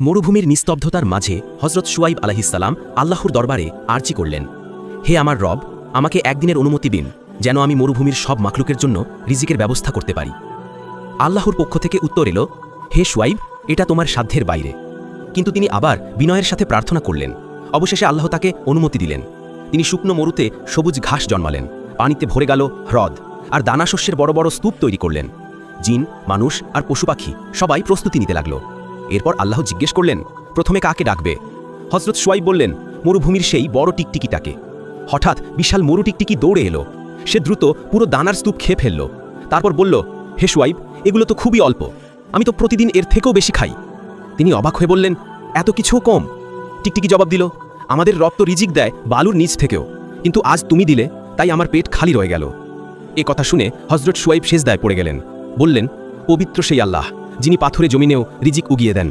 মরুভূমির নিস্তব্ধতার মাঝে হজরত সুয়াইব আলাহিসাল্লাম আল্লাহর দরবারে আর্জি করলেন। হে আমার রব, আমাকে একদিনের অনুমতি দিন যেন আমি মরুভূমির সব মাখলুকের জন্য রিজিকের ব্যবস্থা করতে পারি। আল্লাহর পক্ষ থেকে উত্তর এলো, হে সুয়াইব এটা তোমার সাধ্যের বাইরে। কিন্তু তিনি আবার বিনয়ের সাথে প্রার্থনা করলেন। অবশেষে আল্লাহ তাকে অনুমতি দিলেন। তিনি শুকনো মরুতে সবুজ ঘাস জন্মালেন, পানিতে ভরে গেল হ্রদ, আর দানাশস্যের বড় বড় স্তূপ তৈরি করলেন। জিন, মানুষ আর পশু পাখি সবাই প্রস্তুতি নিতে লাগল। এরপর আল্লাহ জিজ্ঞেস করলেন, প্রথমে কাকে ডাকবে? হজরত সোয়াইব বললেন, মরুভূমির সেই বড় টিকটিকিটাকে। হঠাৎ বিশাল মরু টিকটিকি দৌড়ে এলো। সে দ্রুত পুরো দানার স্তূপ খেয়ে ফেলল। তারপর বলল, হে সোয়াইব এগুলো তো খুবই অল্প। আমি তো প্রতিদিন এর থেকেও বেশি খাই। তিনি অবাক হয়ে বললেন, এত কিছুও কম। টিকটিকি জবাব দিল, আমাদের রক্ত রিজিক দেয় বালুর নিচ থেকেও। কিন্তু আজ তুমি দিলে, তাই আমার পেট খালি রয়ে গেল। এ কথা শুনে হজরত সুয়াইব শেষদায় পড়ে গেলেন। বললেন, পবিত্র সেই আল্লাহ। যিনি পাথরে জমিনেও রিজিক উগিয়ে দেন।